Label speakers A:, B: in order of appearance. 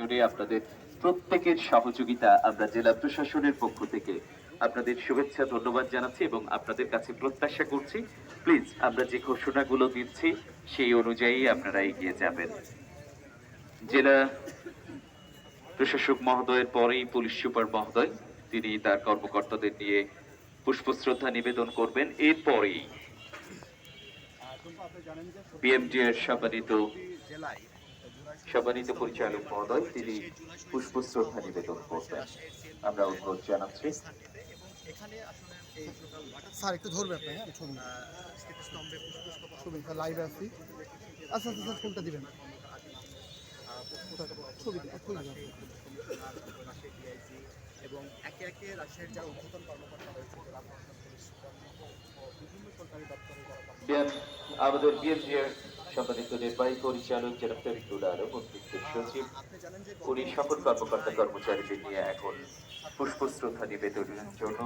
A: জুড়ে আপনাদের প্রত্যেকের সহযোগিতা আমরা জেলা প্রশাসনের পক্ষ থেকে আপনাদের শুভেচ্ছা ধন্যবাদ জানাচ্ছি এবং আপনাদের কাছে প্রত্যাশা করছি। প্লিজ আমরা যে ঘোষণাগুলো দিচ্ছি সেই অনুযায়ী আপনারা এগিয়ে যাবেন। জেলা প্রশাসক মহোদয়ের পরেই পুলিশ সুপার মহোদয় তিনি তার কর্মকর্তাদের নিয়ে পুষ্পশ্রদ্ধা নিবেদন করবেন। এরপরেই বিএমডি এর সম্মানিত সম্মানিত পরিচালক মহোদয় তিনি পুষ্পশ্রদ্ধা নিবেদন করবেন। আমরা অনুরোধ জানাচ্ছি।
B: স্যার একটু ধরবে আপনি হ্যাঁ ছবি। ছবি লাইভে আসছি আচ্ছা আচ্ছা স্যার ফোনটা দিবেন? ছবি
C: এবং একে একে রাজশাহীর যারা উদ্বোধন কর্মকর্তা রয়েছে জেলা প্রশাসন পুলিশ বিভিন্ন সরকারি দপ্তরে যারা কর্মকর্তা
A: বিএম- আমাদের বিএমডি সম্মানিত নির্বাহী পরিচালক জেলা তরিকুল আলম, অতিরিক্ত সচিব, পুলিশ সকল কর্মকর্তা কর্মচারীদের নিয়ে এখন পুষ্পশ্রদ্ধা নিবেদনের জন্য